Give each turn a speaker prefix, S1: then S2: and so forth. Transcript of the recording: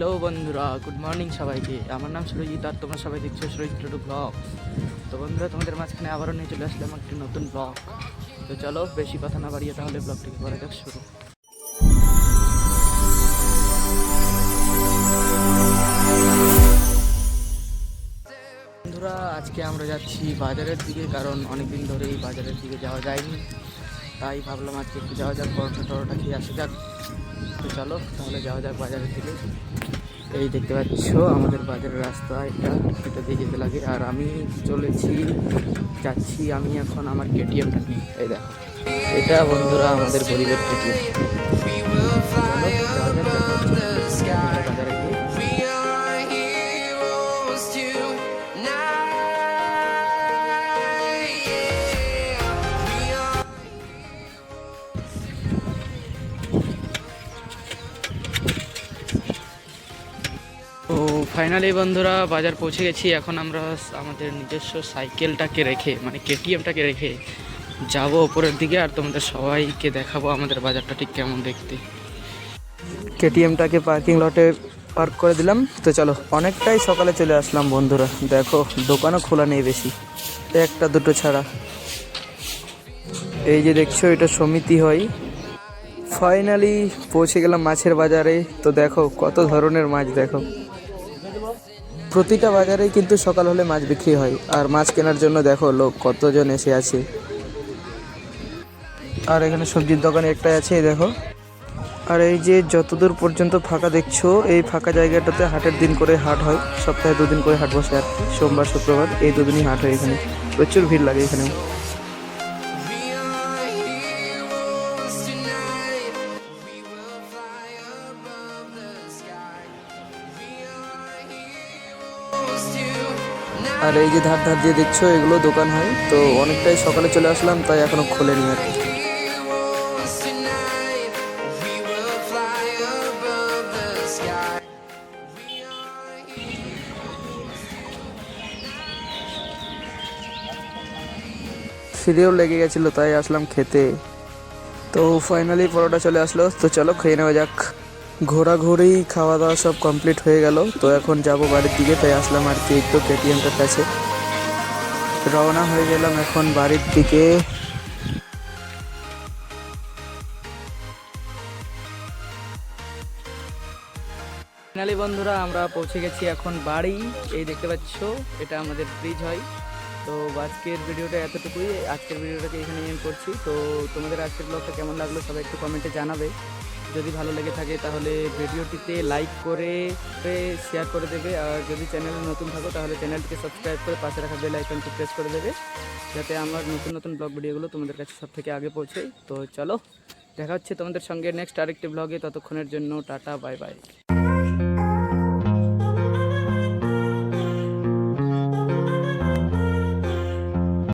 S1: Hello বন্ধুরা, good morning সবাইকে। আমার নাম সুরজিৎ আর তোমরা সবাই দেখছ সুরজিৎ টু ব্লগ। তো বন্ধুরা, তোমাদের মাঝখানে আবারও নিয়ে চলে আসলাম একটি নতুন ব্লগ। তো চলো, বেশি কথা না বাড়িয়ে তাহলে ব্লগটিকে করা যাক শুরু। বন্ধুরা, আজকে আমরা যাচ্ছি বাজারের দিকে, কারণ অনেকদিন ধরেই বাজারের দিকে যাওয়া যায়নি। তাই ভাবলাম আজকে একটু যাওয়া যাক পরোটা টরোটা খেয়ে আসা যাক। তো চলো, তাহলে যাওয়া যাক বাজারের দিকে। এই দেখতে পাচ্ছ, আমাদের বাজারের রাস্তা এটা এটা দিয়ে যেতে লাগে। আর আমি চলেছি, যাচ্ছি আমি এখন আমার কেটিএমটা নিই এই দেখো। এটা বন্ধুরা আমাদের গরিবের কেটিএম ফাইনালি বন্ধুরা বাজার পৌঁছে গেছি। এখন আমরা আমাদের নিজস্ব সাইকেলটাকে রেখে মানে কেটিএমটাকে রেখে যাব ওপরের দিকে আর তোমাদের সবাইকে দেখাবো আমাদের বাজারটা ঠিক কেমন দেখতে। কেটিএমটাকে পার্কিং লটে পার্ক করে দিলাম। তো চলো, অনেকটাই সকালে চলে আসলাম বন্ধুরা। দেখো, দোকানও খোলা নেই বেশি। একটা, দুটো ছাড়া। এই যে দেখছ, এটা সমিতি হয়। ফাইনালি পৌঁছে গেলাম মাছের বাজারে। তো দেখো, কত ধরনের মাছ, দেখো। প্রতিটা বাজারে কিন্তু সকাল হলে মাছ বিক্রি হয়। আর মাছ কেনার জন্য দেখো লোক কতজন এসে আছে। আর এখানে সবজির দোকানে একটাই আছে দেখো। আর এই যে যতদূর পর্যন্ত ফাঁকা দেখছ, এই ফাঁকা জায়গাটাতে হাটের দিন করে হাট হয়। সপ্তাহে দুদিন করে হাট বসে আর সোমবার, শুক্রবার এই দুদিনই হাট হয় এখানে। প্রচুর ভিড় লাগে এখানে আর এই যে ধার ধার দিয়ে দেখছ, এগুলো দোকান হয়। তো অনেকটাই সকালে চলে আসলাম, তাই এখনও খোলেনি আর কি। খিদেও লেগে গেছিল, তাই আসলাম খেতে। তো ফাইনালি পরোটা চলে আসলো, তো চলো খেয়ে নেওয়া যাক। ঘোরাঘুরি খাওয়া দাওয়া সব কমপ্লিট হয়ে গেল। তো এখন যাব বাড়ির দিকে, তাই আসলাম আর কি একটু কেটিএমটার কাছে। রওনা হয়ে গেলাম এখন বাড়ির দিকে। ফাইনালি বন্ধুরা, আমরা পৌঁছে গেছি এখন বাড়ি। এই দেখতে পাচ্ছ, এটা আমাদের ব্রিজ হয়। তো আজকের ভিডিওটা এতটুকুই। আজকের ভিডিওটাকে এখানে এন্ড করছি। তো তোমাদের আজকের ব্লগটা কেমন লাগল সবাই একটু কমেন্টে জানাবে। যদি ভালো লেগে থাকে তাহলে ভিডিওটিতে লাইক করে শেয়ার করে দেবে। আর যদি চ্যানেলে নতুন থাকো তাহলে চ্যানেলটিকে সাবস্ক্রাইব করে পাশে রাখা বেল আইকনটি প্রেস করে দেবে। যাতে আমার নতুন নতুন ব্লগ ভিডিওগুলো তোমাদের কাছে সব থেকে আগে পৌঁছে। তো চলো, দেখা হচ্ছে তোমাদের সঙ্গে নেক্সট আরেকটি ব্লগে ততক্ষণের জন্য টাটা বাই বাই